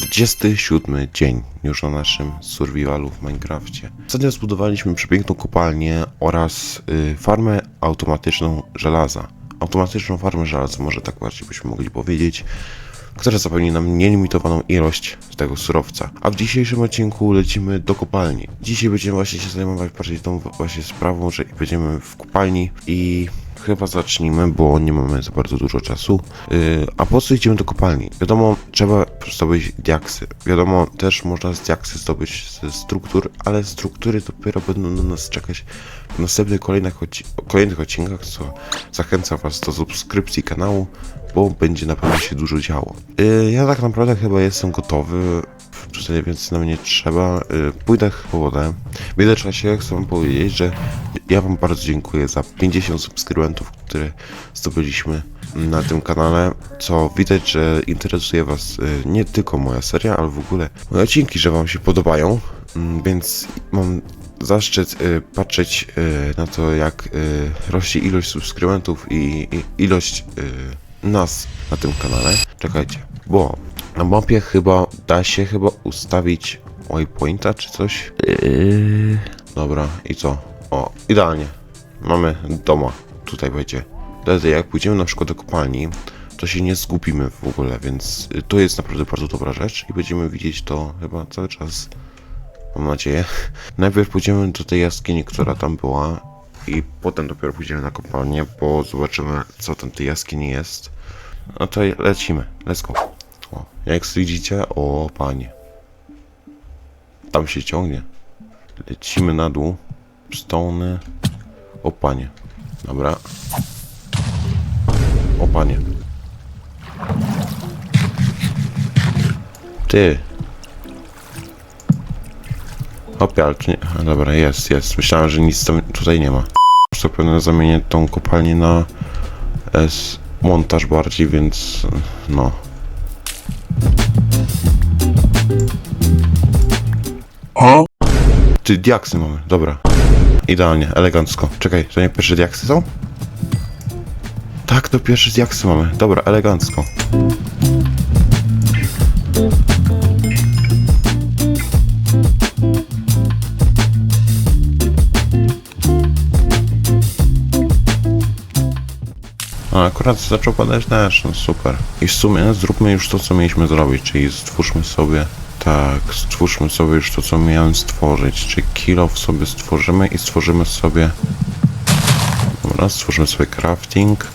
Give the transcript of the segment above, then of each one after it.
47 dzień już na naszym survivalu w Minecrafcie. Ostatnio zbudowaliśmy przepiękną kopalnię oraz y, farmę automatyczną żelaza. Automatyczną farmę żelaza, może tak bardziej byśmy mogli powiedzieć, która zapewni nam nielimitowaną ilość tego surowca. A w dzisiejszym odcinku lecimy do kopalni. Dzisiaj będziemy właśnie się zajmować bardziej tą właśnie sprawą, że będziemy w kopalni i chyba zacznijmy, bo nie mamy za bardzo dużo czasu. Yy, a po co idziemy do kopalni? Wiadomo, trzeba zdobyć diaksy. Wiadomo, też można z diaksy zdobyć ze struktur, ale struktury dopiero będą na nas czekać w następnych kolejnych, odci- kolejnych odcinkach, co zachęcam Was do subskrypcji kanału, bo będzie na pewno się dużo działo. Yy, ja tak naprawdę chyba jestem gotowy, tutaj więcej nam nie trzeba. Yy, pójdę po wodę. W międzyczasie chcę Wam powiedzieć, że ja Wam bardzo dziękuję za 50 subskrybentów, które zdobyliśmy na tym kanale, co widać, że interesuje Was y, nie tylko moja seria, ale w ogóle moje odcinki, że Wam się podobają, Mm, więc mam zaszczyt y, patrzeć y, na to, jak y, rośnie ilość subskrybentów i, ilość y, nas na tym kanale. Czekajcie, bo na mapie chyba da się chyba ustawić waypointa czy coś. Yy... Dobra, i co? O, idealnie. Mamy doma. Tutaj będzie. Wtedy jak pójdziemy na przykład do kopalni, to się nie zgubimy w ogóle, więc y, to jest naprawdę bardzo dobra rzecz i będziemy widzieć to chyba cały czas. Mam nadzieję. Najpierw pójdziemy do tej jaskini, która tam była i potem dopiero pójdziemy na kopalnię, bo zobaczymy co tam tej jaskini jest. No to lecimy. Let's go. Jak widzicie, o panie. Tam się ciągnie. Lecimy na dół. Stony. O panie. Dobra. O panie. Ty. Hopie, ale dobra, jest, jest. Myślałem, że nic tam tutaj nie ma. Co pewnie zamienię tą kopalnię na S montaż bardziej, więc no. Ty, diaksy mamy, dobra. Idealnie, elegancko. Czekaj, to nie pierwsze diaksy są? Tak, to pierwsze diaksy mamy. Dobra, elegancko. A akurat zaczął padać deszcz, no super. I w sumie zróbmy już to, co mieliśmy zrobić, czyli stwórzmy sobie, tak, stwórzmy sobie już to, co miałem stworzyć, czyli kilo sobie stworzymy i stworzymy sobie, dobra, stworzymy sobie crafting.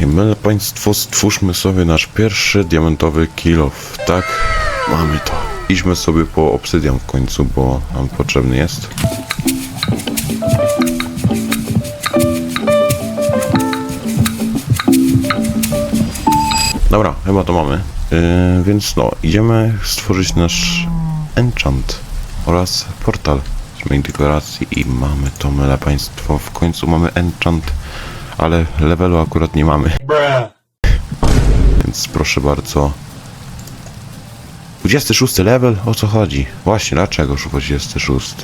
I my, państwo, stwórzmy sobie nasz pierwszy diamentowy kilof, tak? Mamy to. Idźmy sobie po obsydian w końcu, bo nam potrzebny jest. Dobra, chyba to mamy. Yy, więc no, idziemy stworzyć nasz enchant oraz portal z mojej dekoracji i mamy to, myle państwo. W końcu mamy enchant, ale levelu akurat nie mamy. Więc proszę bardzo. 26 level? O co chodzi? Właśnie, dlaczego 26?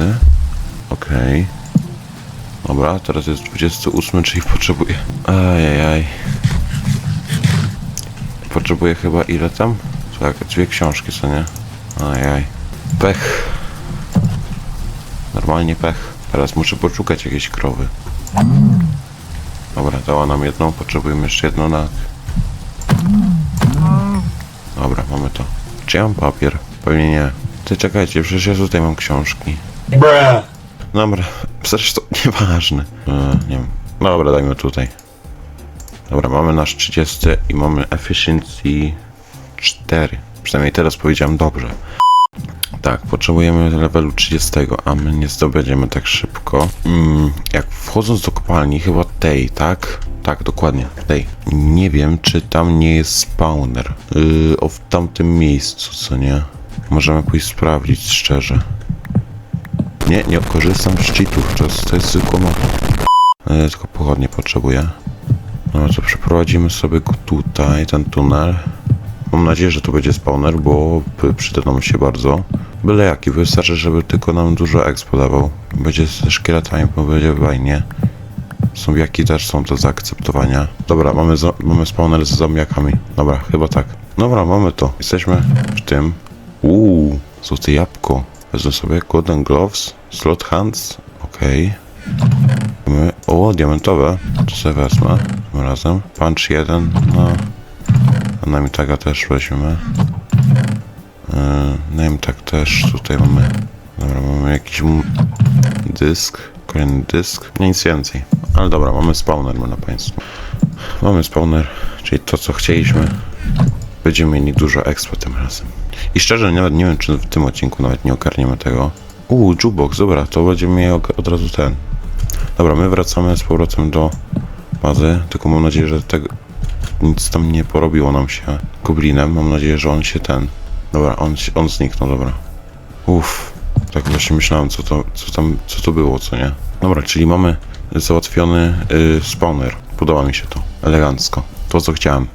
Okej. Dobra, teraz jest 28, czyli potrzebuję... Ajajaj. Potrzebuję chyba ile tam? Tak, dwie książki, co nie? Ajaj. Pech. Normalnie pech. Teraz muszę poszukać jakiejś krowy. Dobra, dała nam jedną, potrzebujemy jeszcze jedną na... Dobra, mamy to. Czy ja mam papier? Pewnie nie. Ty czekajcie, przecież ja tutaj mam książki. Dobra, zresztą nieważne. E, nie wiem. Dobra, dajmy tutaj. Dobra, mamy nasz 30 i mamy efficiency 4. Przynajmniej teraz powiedziałem dobrze. Tak, potrzebujemy levelu 30, a my nie zdobędziemy tak szybko. Mm, jak wchodząc do kopalni, chyba tej, tak? Tak, dokładnie, tej. Nie wiem, czy tam nie jest spawner. Yy, o w tamtym miejscu, co nie? Możemy pójść sprawdzić, szczerze. Nie, nie korzystam z cheatów, to jest, zwykła mapa. Yy, tylko pochodnie potrzebuję. No to przeprowadzimy sobie tutaj, ten tunel. Mam nadzieję, że to będzie spawner, bo przyda nam się bardzo. Byle jaki, wystarczy, żeby tylko nam dużo expo dawał. Będzie ze szkieletami, bo będzie fajnie. Zombiaki też są do zaakceptowania. Dobra, mamy, mamy spawner z zombiakami. Dobra, chyba tak. Dobra, mamy to. Jesteśmy w tym. Uuu, złote jabłko. Wezmę sobie Golden Gloves, Slot Hands, okej. Okay. O, diamentowe, to sobie wezmę tym razem. Punch 1, no. A name taga też weźmiemy. Yy, name tag też tutaj mamy. Dobra, mamy jakiś dysk, kolejny dysk, nic więcej. Ale dobra, mamy spawner, na państwu. Mamy spawner, czyli to co chcieliśmy. Będziemy mieli dużo expo tym razem. I szczerze, nawet nie wiem, czy w tym odcinku nawet nie ogarniemy tego. Uuu, jukebox, dobra, to będziemy mieli od razu ten. Dobra, my wracamy z powrotem do bazy, tylko mam nadzieję, że tego nic tam nie porobiło nam się goblinem. Mam nadzieję, że on się ten. Dobra, on, on zniknął, dobra. Uff, tak właśnie myślałem, co to, co tam, co to było, co nie? Dobra, czyli mamy załatwiony y, spawner. Podoba mi się to, elegancko. To, co chciałem.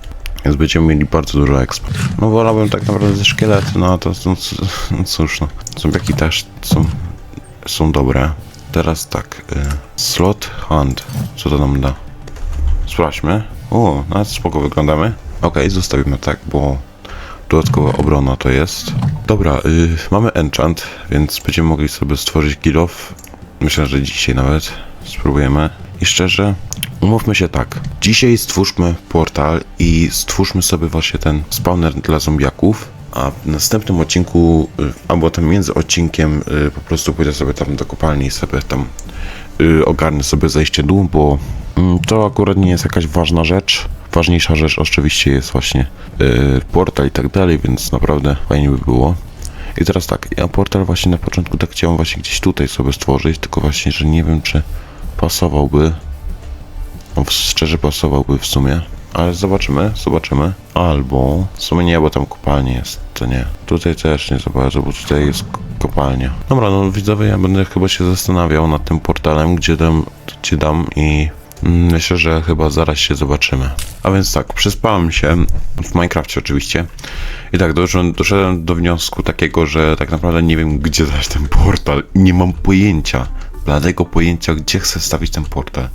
Więc będziemy mieli bardzo dużo expo. No wolałbym tak naprawdę szkielety, no to no, no cóż no. Zombiaki też są, są dobre. Teraz tak, y, slot hand. Co to nam da? Sprawdźmy. O, nawet spoko wyglądamy. Okej, zostawimy tak, bo dodatkowa obrona to jest. Dobra, y, mamy enchant, więc będziemy mogli sobie stworzyć kill off. Myślę, że dzisiaj nawet spróbujemy. I szczerze, umówmy się tak. Dzisiaj stwórzmy portal i stwórzmy sobie właśnie ten spawner dla zombiaków. A w następnym odcinku, y, albo tam między odcinkiem, y, po prostu pójdę sobie tam do kopalni i sobie tam y, ogarnę sobie zejście dół, bo mm, to akurat nie jest jakaś ważna rzecz. Ważniejsza rzecz oczywiście jest właśnie portal i tak dalej, więc naprawdę fajnie by było. I teraz tak, ja portal właśnie na początku tak chciałem właśnie gdzieś tutaj sobie stworzyć, tylko właśnie, że nie wiem czy pasowałby. On szczerze pasowałby w sumie. Ale zobaczymy, zobaczymy. Albo w sumie nie, bo tam kopalnia jest, to nie. Tutaj też nie za bardzo, bo tutaj jest kopalnia. Dobra, no widzowie, ja będę chyba się zastanawiał nad tym portalem, gdzie dam, gdzie dam i mm, myślę, że chyba zaraz się zobaczymy. A więc tak, przespałem się w Minecrafcie oczywiście. I tak, doszedłem, doszedłem do wniosku takiego, że tak naprawdę nie wiem, gdzie dać ten portal. Nie mam pojęcia, bladego pojęcia, gdzie chcę stawić ten portal.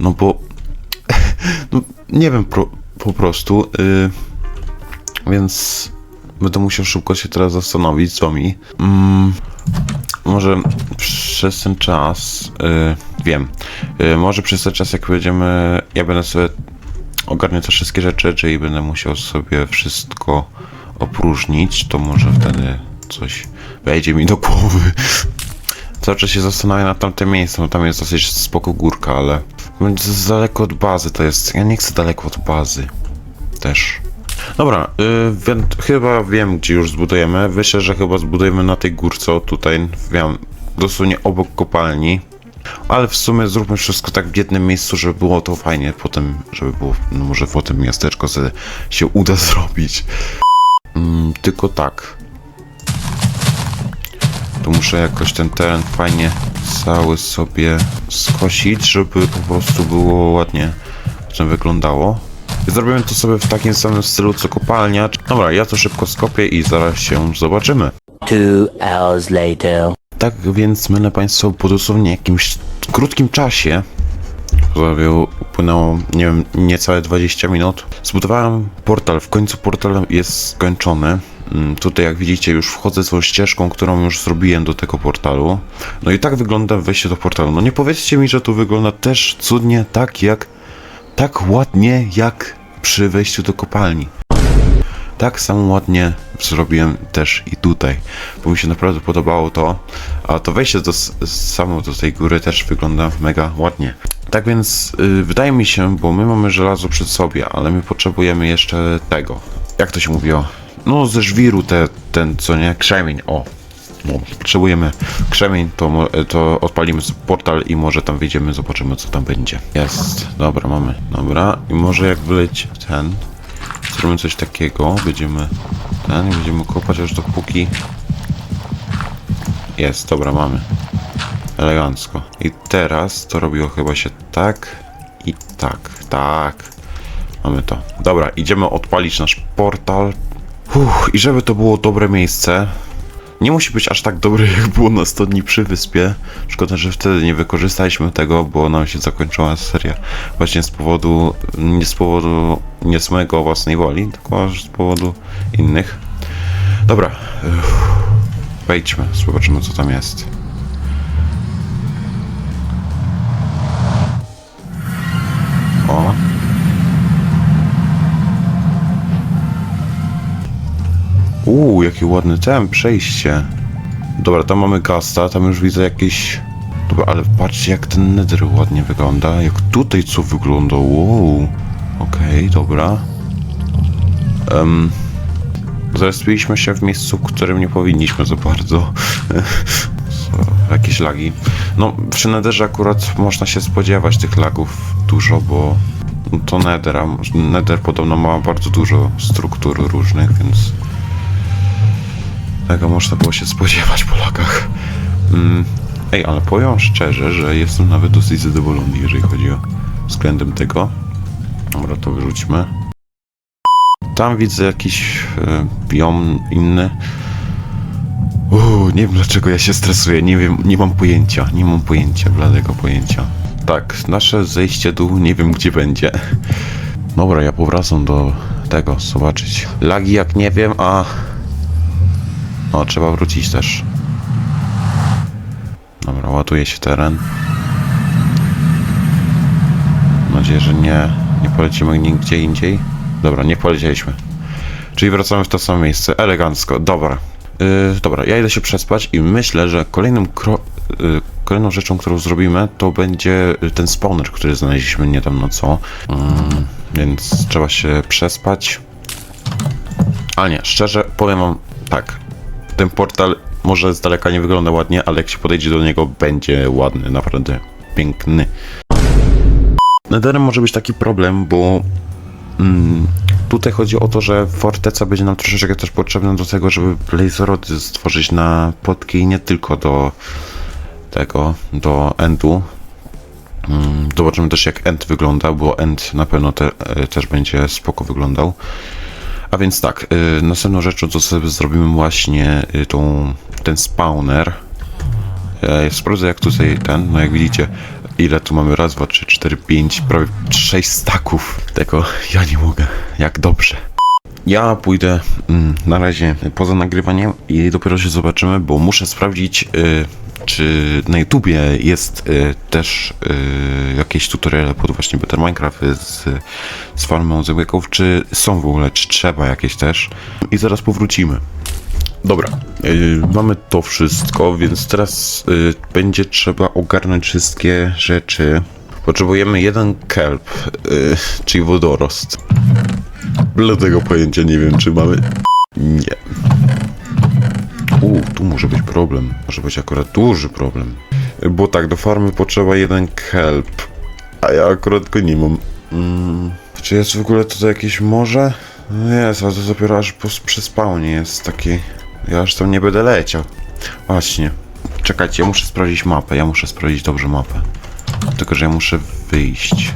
No bo no, nie wiem pro, po prostu. y, więc będę musiał szybko się teraz zastanowić, co mi. Mm, może przez ten czas. y, wiem. Y, może przez ten czas, jak będziemy. Ja będę sobie ogarniał te wszystkie rzeczy, czyli będę musiał sobie wszystko opróżnić, to może wtedy coś wejdzie mi do głowy. Cały czas się zastanawiam nad tamtym miejscem, tam jest dosyć spoko górka, ale będzie z daleko od bazy to jest. Ja nie chcę daleko od bazy. Też. Dobra, y, wiem, chyba wiem, gdzie już zbudujemy. Myślę, że chyba zbudujemy na tej górce, tutaj, wiem, dosłownie obok kopalni. Ale w sumie zróbmy wszystko tak w jednym miejscu, żeby było to fajnie, potem, żeby było, no może potem miasteczko sobie się uda zrobić. Mm, tylko tak. To muszę jakoś ten teren fajnie cały sobie skosić, żeby po prostu było ładnie potem wyglądało. Zrobimy to sobie w takim samym stylu co kopalnia. Dobra, ja to szybko skopię i zaraz się zobaczymy. Two hours later. Tak więc, mylę Państwo, po dosłownie jakimś krótkim czasie, prawie upłynęło, nie wiem, niecałe 20 minut, zbudowałem portal. W końcu portal jest skończony. Mm, Tutaj, jak widzicie, już wchodzę tą ścieżką, którą już zrobiłem do tego portalu. No i tak wygląda wejście do portalu. No nie powiedzcie mi, że tu wygląda też cudnie, tak jak, tak ładnie, jak przy wejściu do kopalni. Tak samo ładnie zrobiłem też i tutaj, bo mi się naprawdę podobało to, a to wejście do, samo do tej góry też wygląda mega ładnie. Tak więc y, wydaje mi się, bo my mamy żelazo przed sobie, ale my potrzebujemy jeszcze tego. Jak to się mówiło? No ze żwiru te, ten co nie, krzemień, o. No, potrzebujemy krzemień, to, to odpalimy portal i może tam wyjdziemy, zobaczymy co tam będzie. Jest, dobra, mamy, dobra. I może jak wleć ten, Zrobimy coś takiego, będziemy ten, będziemy kopać aż dopóki jest, dobra, mamy. Elegancko. I teraz to robiło chyba się tak i tak, tak. Mamy to. Dobra, idziemy odpalić nasz portal. Uff, I żeby to było dobre miejsce, nie musi być aż tak dobre, jak było na 100 dni przy wyspie. Szkoda, że wtedy nie wykorzystaliśmy tego, bo nam się zakończyła seria właśnie z powodu, nie z powodu, nie z mojego własnej woli, tylko z powodu innych. Dobra. Wejdźmy, zobaczymy co tam jest. O. Uuu, jakie ładne ten przejście. Dobra, tam mamy gasta, tam już widzę jakieś... Dobra, ale patrzcie jak ten nether ładnie wygląda. Jak tutaj co wygląda, wow. Okej, dobra. Um, Zrespiliśmy się w miejscu, w którym nie powinniśmy za bardzo. Jakieś lagi. No, przy Netherze akurat można się spodziewać tych lagów dużo, bo to Nether, a Nether podobno ma bardzo dużo struktur różnych, więc tego można było się spodziewać po lagach. Mm. Ej, ale powiem szczerze, że jestem nawet dosyć zadowolony, jeżeli chodzi o względem tego. Dobra, to wyrzućmy. Tam widzę jakiś e, biom inny. Uuu, nie wiem dlaczego ja się stresuję, nie wiem, nie mam pojęcia, nie mam pojęcia, bladego pojęcia. Tak, nasze zejście dół nie wiem gdzie będzie. Dobra, ja powracam do tego, zobaczyć. Lagi jak nie wiem, a... No, trzeba wrócić też. Dobra, ładuje się teren. Mam nadzieję, że nie, nie polecimy nigdzie indziej. Dobra, nie polecieliśmy. Czyli wracamy w to samo miejsce. Elegancko, dobra. Yy, dobra, ja idę się przespać i myślę, że kolejnym kro... Yy, kolejną rzeczą, którą zrobimy, to będzie ten spawner, który znaleźliśmy niedawno, co? Yy, więc trzeba się przespać. Ale nie, szczerze powiem wam tak. Ten portal może z daleka nie wygląda ładnie, ale jak się podejdzie do niego, będzie ładny, naprawdę piękny. Netherem może być taki problem, bo mm, tutaj chodzi o to, że forteca będzie nam troszeczkę też potrzebna do tego, żeby laserody stworzyć na płotki i nie tylko do tego, do endu. Mm, zobaczymy też jak end wygląda, bo end na pewno te, e, też będzie spoko wyglądał. A więc tak, y, następną rzeczą, co sobie zrobimy właśnie y, tą, ten spawner. Ja sprawdzę jak tutaj ten, no jak widzicie, ile tu mamy, raz, dwa, trzy, cztery, pięć, prawie sześć staków tego, ja nie mogę, jak dobrze. Ja pójdę mm, na razie poza nagrywaniem i dopiero się zobaczymy, bo muszę sprawdzić, y, czy na YouTubie jest y, też y, jakieś tutoriale pod właśnie Better Minecraft z, z farmą zębieków, czy są w ogóle, czy trzeba jakieś też. I zaraz powrócimy. Dobra, y, mamy to wszystko, więc teraz y, będzie trzeba ogarnąć wszystkie rzeczy. Potrzebujemy jeden kelp, y, czyli wodorost. Dlatego pojęcia nie wiem, czy mamy. Nie. Tu może być problem. Może być akurat duży problem. Bo tak, do farmy potrzeba jeden kelp. A ja akurat go nie mam. Mm, czy jest w ogóle tutaj jakieś morze? No jest, ale to dopiero aż po, przy spawnie jest taki... Ja aż tam nie będę leciał. Właśnie. Czekajcie, ja muszę sprawdzić mapę. Ja muszę sprawdzić dobrze mapę. Tylko, że ja muszę wyjść.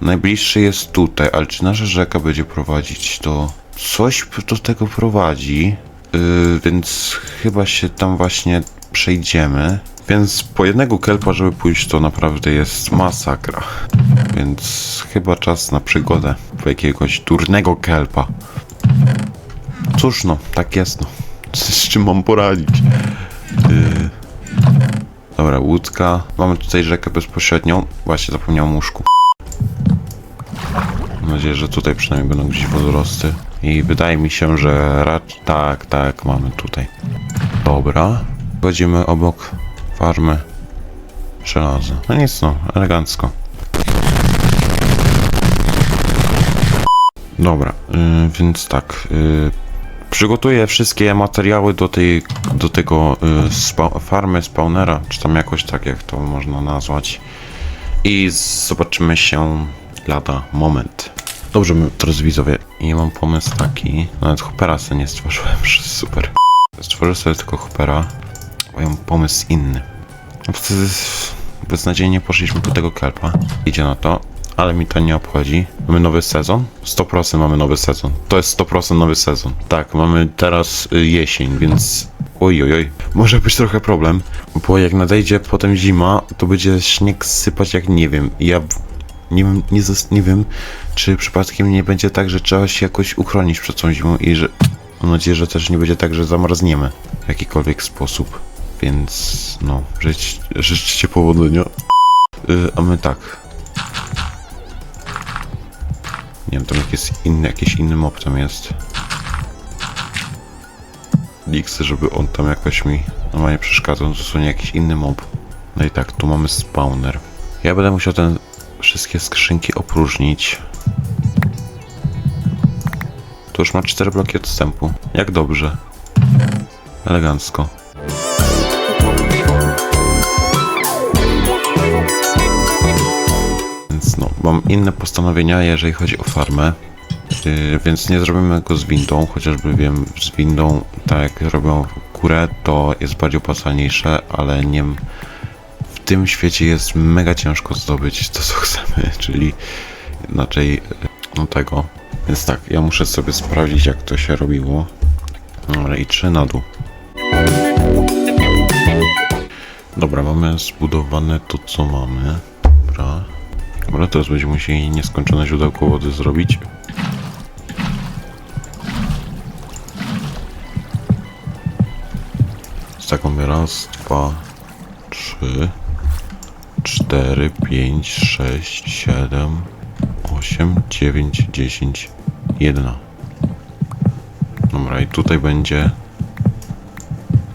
Najbliższy jest tutaj, ale czy nasza rzeka będzie prowadzić do... Coś do tego prowadzi, yy, więc chyba się tam właśnie przejdziemy. Więc po jednego kelpa, żeby pójść, to naprawdę jest masakra. Więc chyba czas na przygodę po jakiegoś durnego kelpa. Cóż no, tak jest no. Z czym mam poradzić? Yy... Dobra, łódka. Mamy tutaj rzekę bezpośrednią. Właśnie zapomniałem łóżku. Mam nadzieję, że tutaj przynajmniej będą gdzieś wodorosty. I wydaje mi się, że raczej... Tak, tak, mamy tutaj. Dobra. Chodzimy obok farmy żelaza. No nic no, elegancko. Dobra, yy, więc tak. Yy, przygotuję wszystkie materiały do tej, do tego yy, spa, farmy spawnera, czy tam jakoś tak, jak to można nazwać. I zobaczymy się lada moment. Dobrze, drodzy widzowie, i mam pomysł taki. Nawet Hoopera sobie nie stworzyłem, super. Stworzę sobie tylko Hoopera, ja mam pomysł inny. No beznadziejnie poszliśmy po tego kelpa. Idzie na to, ale mi to nie obchodzi. Mamy nowy sezon? 100% mamy nowy sezon. To jest 100% nowy sezon. Tak, mamy teraz y, jesień, więc oj, oj, oj. Może być trochę problem, bo jak nadejdzie potem zima, to będzie śnieg sypać jak nie wiem. Ja nie wiem, nie, nie wiem, czy przypadkiem nie będzie tak, że trzeba się jakoś uchronić przed tą zimą i że... Mam nadzieję, że też nie będzie tak, że zamarzniemy w jakikolwiek sposób. Więc no, życz, życzcie powodzenia. Yy, a my tak. Nie wiem, tam jak jest inny, jakiś inny mob tam jest. Nie chcę, żeby on tam jakoś mi normalnie przeszkadzał, to są jakiś inny mob. No i tak, tu mamy spawner. Ja będę musiał ten wszystkie skrzynki opróżnić. To już ma 4 bloki odstępu. Jak dobrze. Elegancko. Więc no, mam inne postanowienia, jeżeli chodzi o farmę. Yy, więc nie zrobimy go z windą, chociażby wiem, z windą, tak jak robią kurę, to jest bardziej opłacalniejsze, ale nie w tym świecie jest mega ciężko zdobyć to, co chcemy, czyli inaczej no tego. Więc tak, ja muszę sobie sprawdzić, jak to się robiło. Dobra, i trzy na dół. Dobra, mamy zbudowane to, co mamy. Dobra. Dobra, teraz będziemy musieli nieskończone źródełko wody zrobić. Taką mówię raz, dwa, trzy, cztery, pięć, sześć, siedem, osiem, dziewięć, dziesięć, jedna. Dobra, i tutaj będzie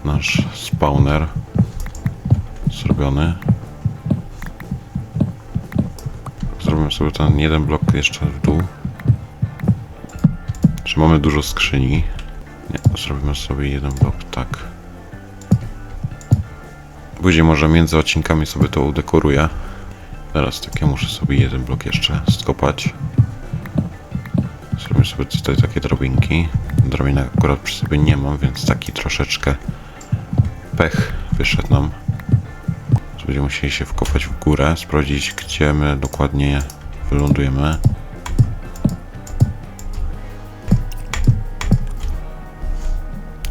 nasz spawner zrobiony. Zrobimy sobie ten jeden blok jeszcze w dół. Czy mamy dużo skrzyni? Nie, zrobimy sobie jeden blok tak. Później może między odcinkami sobie to udekoruję. Teraz tak, ja muszę sobie jeden blok jeszcze skopać. Zrobimy sobie tutaj takie drabinki. Drabinek akurat przy sobie nie mam, więc taki troszeczkę pech wyszedł nam. Będziemy musieli się wkopać w górę, sprawdzić gdzie my dokładnie wylądujemy.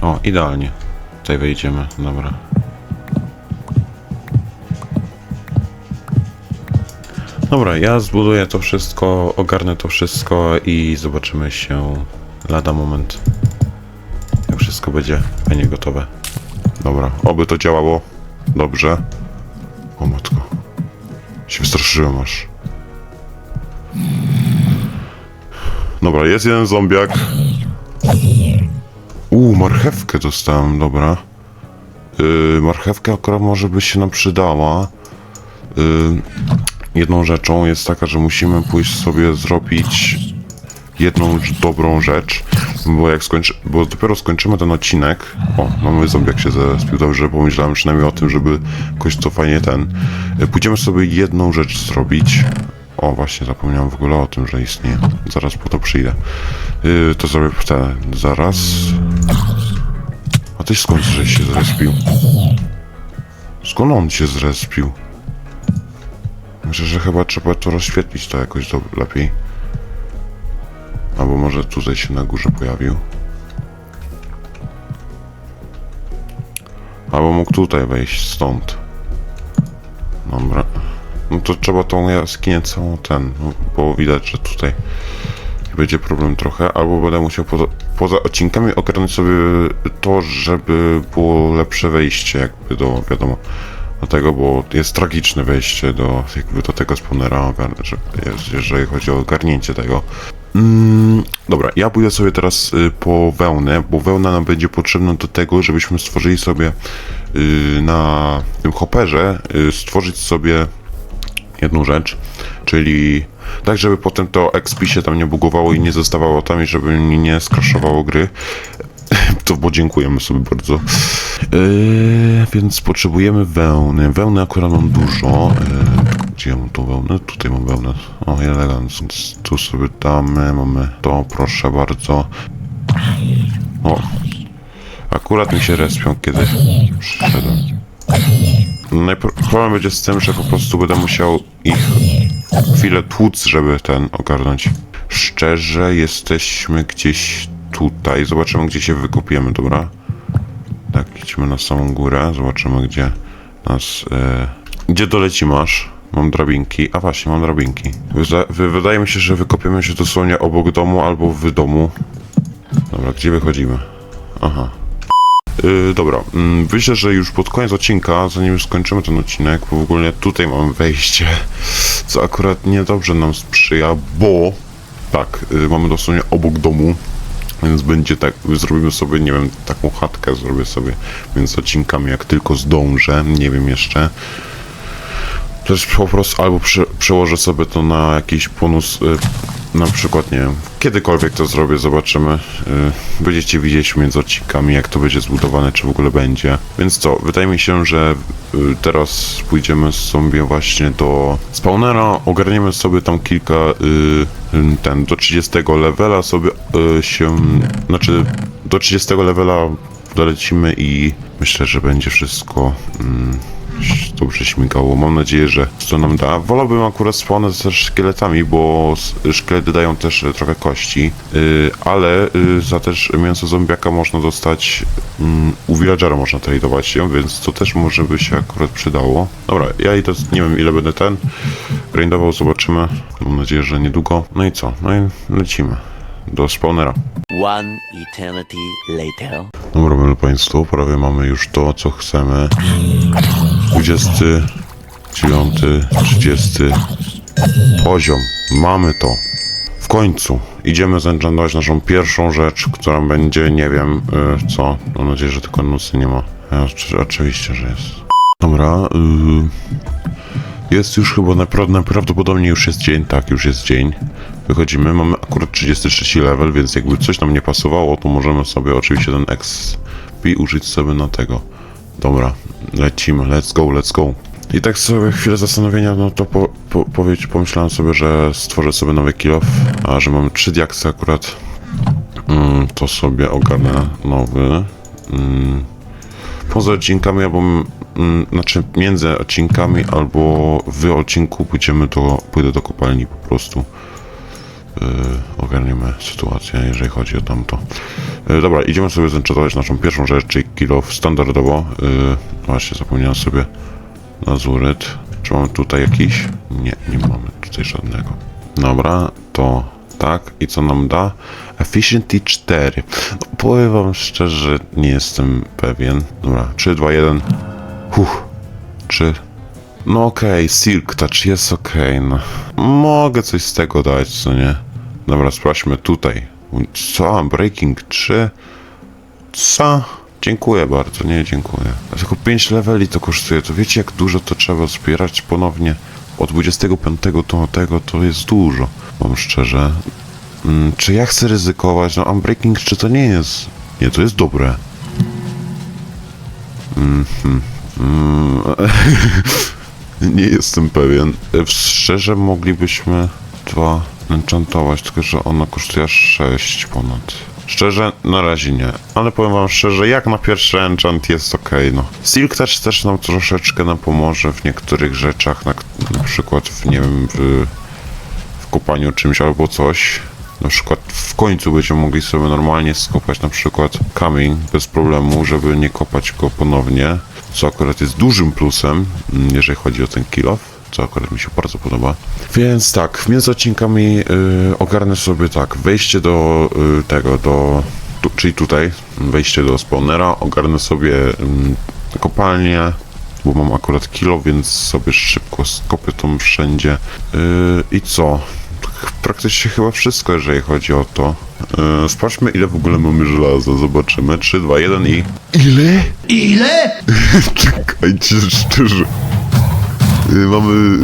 O, idealnie. Tutaj wejdziemy, dobra. Dobra, ja zbuduję to wszystko, ogarnę to wszystko i zobaczymy się lada moment. Jak wszystko będzie fajnie gotowe. Dobra, oby to działało dobrze. O matko. Się wystraszyłem aż. Dobra, jest jeden zombiak. Uuu, marchewkę dostałem, dobra. Yy, marchewka akurat może by się nam przydała. Yy, jedną rzeczą jest taka, że musimy pójść sobie zrobić jedną dobrą rzecz, bo jak skończy, bo dopiero skończymy ten odcinek, o, mamy zombiak się zespił, dobrze, pomyślałem przynajmniej o tym, żeby jakoś to fajnie ten, pójdziemy sobie jedną rzecz zrobić, o, właśnie zapomniałem w ogóle o tym, że istnieje, zaraz po to przyjdę, yy, to zrobię ten, zaraz, a ty skąd się zrespił? Skąd on się zrespił? Myślę, że chyba trzeba to rozświetlić to jakoś do, lepiej. Albo może tutaj się na górze pojawił. Albo mógł tutaj wejść stąd. Dobra. No to trzeba tą jaskinię całą ten, no, bo widać, że tutaj będzie problem trochę, albo będę musiał poza, poza odcinkami ogarnąć sobie to, żeby było lepsze wejście jakby do, wiadomo, do tego, bo jest tragiczne wejście do jakby do tego spawnera, jeżeli chodzi o ogarnięcie tego. Mm, dobra, ja pójdę sobie teraz y, po wełnę, bo wełna nam będzie potrzebna do tego, żebyśmy stworzyli sobie y, na tym hopperze, y, stworzyć sobie jedną rzecz, czyli tak, żeby potem to XP się tam nie bugowało i nie zostawało tam i żeby nie skraszowało gry. To bo dziękujemy sobie bardzo. Yy, więc potrzebujemy wełny. Wełny akurat mam dużo. Yy, gdzie mam tą wełnę? Tutaj mam wełnę. O, elegancko. Więc tu sobie damy. Mamy to, proszę bardzo. O. Akurat mi się respią, kiedy przyszedłem. Problem będzie z tym, że po prostu będę musiał ich chwilę tłuc, żeby ten ogarnąć. Szczerze, jesteśmy gdzieś tutaj. Zobaczymy, gdzie się wykopiemy, dobra? Tak, idźmy na samą górę. Zobaczymy, gdzie nas... E... Gdzie doleci masz? Mam drabinki. A właśnie, mam drabinki. Wyda- wy- wydaje mi się, że wykopiemy się dosłownie obok domu albo w domu. Dobra. Gdzie wychodzimy? Aha. Yy, dobra, mm, myślę, że już pod koniec odcinka, zanim skończymy ten odcinek, bo w ogóle tutaj mamy wejście, co akurat niedobrze nam sprzyja, bo tak, yy, mamy dosłownie obok domu, więc będzie tak, zrobimy sobie, nie wiem, taką chatkę zrobię sobie między odcinkami, jak tylko zdążę, nie wiem jeszcze. Też po prostu albo prze, przełożę sobie to na jakiś bonus, y, na przykład, nie wiem, kiedykolwiek to zrobię, zobaczymy. Y, będziecie widzieć między odcinkami, jak to będzie zbudowane, czy w ogóle będzie. Więc co, wydaje mi się, że y, teraz pójdziemy sobie właśnie do spawnera, ogarniemy sobie tam kilka, y, ten, do 30 levela sobie się, znaczy do 30 levela dolecimy i myślę, że będzie wszystko mm, dobrze śmigało. Mam nadzieję, że to nam da. Wolałbym akurat spawnę też szkieletami, bo szkielety dają też e, trochę kości, y, ale y, za też mięso zombiaka można dostać, mm, u villagera można tradować się, więc to też może by się akurat przydało. Dobra, ja idę, nie wiem ile będę ten grindował, zobaczymy. Mam nadzieję, że niedługo. No i co? No i lecimy do spawnera. One eternity later. Dobra, moi Państwo, prawie mamy już to, co chcemy. 29, 30 poziom. Mamy to. W końcu. Idziemy zenchantować naszą pierwszą rzecz, która będzie, nie wiem, y, co. Mam nadzieję, że tylko nocy nie ma. Oczywiście, że jest. Dobra, y, jest już chyba napra- najprawdopodobniej już jest dzień, tak, już jest dzień. Wychodzimy, mamy akurat 33 level, więc jakby coś nam nie pasowało, to możemy sobie oczywiście ten XP użyć sobie na tego. Dobra, lecimy, let's go, let's go. I tak sobie chwilę zastanowienia, no to po, po, powiedz, pomyślałem sobie, że stworzę sobie nowy kill off, a że mam 3 diaksy akurat, mm, to sobie ogarnę nowy. Mm, poza odcinkami, albo mm, znaczy między odcinkami, albo w odcinku pójdziemy do, pójdę do kopalni po prostu. Yy, ogarniemy sytuację, jeżeli chodzi o tamto. Yy, dobra, idziemy sobie zenchantować naszą pierwszą rzecz, czyli kilo standardowo. Yy, właśnie zapomniałem sobie lazuryt. Czy mamy tutaj jakiś? Nie, nie mamy tutaj żadnego. Dobra, to tak. I co nam da? Efficiency 4. No, powiem wam szczerze, nie jestem pewien. Dobra, 3, 2, 1. Huh. 3. No okej, Silk Touch jest okej, no. Mogę coś z tego dać, co nie? Dobra, sprawdźmy tutaj. Co? Breaking 3? Co? Dziękuję bardzo, nie dziękuję. A tylko 5 leveli to kosztuje, to wiecie jak dużo to trzeba zbierać ponownie? Od 25 do tego to jest dużo, mam szczerze. Mm, czy ja chcę ryzykować? No Unbreaking 3 to nie jest... Nie, to jest dobre. Mhm. Mm. nie jestem pewien. E, Szczerze moglibyśmy dwa enchantować, tylko że ona kosztuje aż 6 ponad. Szczerze, na razie nie. Ale powiem wam szczerze, jak na pierwszy enchant jest ok, no. Silk Touch też nam troszeczkę nam pomoże w niektórych rzeczach, na, na przykład w, nie wiem, w, w kopaniu czymś albo coś. Na przykład w końcu będziemy mogli sobie normalnie skopać na przykład kamień bez problemu, żeby nie kopać go ponownie, co akurat jest dużym plusem, mm, jeżeli chodzi o ten kill off, co akurat mi się bardzo podoba. Więc tak, między odcinkami y, ogarnę sobie tak, wejście do y, tego, do, tu, czyli tutaj, wejście do spawnera, ogarnę sobie y, kopalnię, bo mam akurat kilo, więc sobie szybko skopię tą wszędzie. Yy, I co? Praktycznie chyba wszystko, jeżeli chodzi o to. Yy, sprawdźmy, ile w ogóle mamy żelaza. Zobaczymy. 3, 2, 1 i... Ile? Ile? Czekajcie, szczerze. Yy, mamy...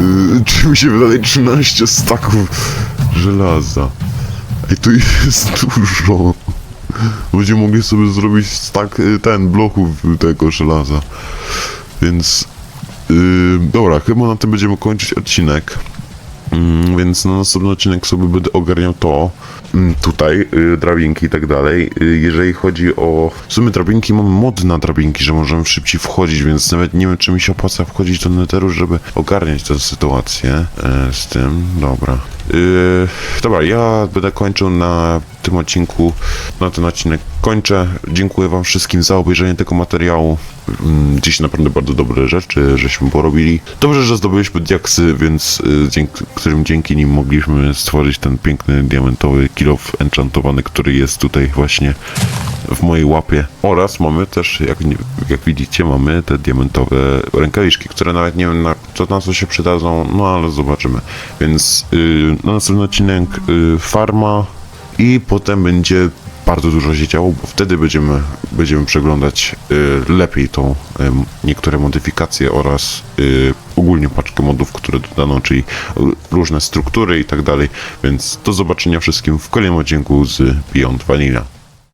Czy się wydaje 13 staków żelaza. Ej, tu jest dużo. Będziemy mogli sobie zrobić stak, y, ten, bloków tego żelaza. Więc... Yy, dobra, chyba na tym będziemy kończyć odcinek. Mm, więc na następny odcinek sobie będę ogarniał to mm, tutaj, y, drabinki i tak dalej. Y, jeżeli chodzi o... W sumie drabinki, mam mod na drabinki, że możemy szybciej wchodzić, więc nawet nie wiem, czy mi się opłaca wchodzić do netheru, żeby ogarniać tę sytuację e, z tym. Dobra. Yy, dobra, ja będę kończył na tym odcinku, na ten odcinek kończę. Dziękuję wam wszystkim za obejrzenie tego materiału. Mm, Dziś naprawdę bardzo dobre rzeczy, żeśmy porobili. Dobrze, że zdobyliśmy diaksy, więc y, dzięki, którym dzięki nim mogliśmy stworzyć ten piękny diamentowy kill of enchantowany, który jest tutaj właśnie w mojej łapie. Oraz mamy też, jak, jak widzicie, mamy te diamentowe rękawiczki, które nawet nie wiem na co, na co się przydadzą, no ale zobaczymy. Więc y, na następny odcinek y, farma i potem będzie bardzo dużo się działo, bo wtedy będziemy, będziemy przeglądać y, lepiej tą y, niektóre modyfikacje oraz y, ogólnie paczkę modów, które dodano, czyli r- różne struktury i tak dalej. Więc do zobaczenia wszystkim w kolejnym odcinku z Beyond Vanilla.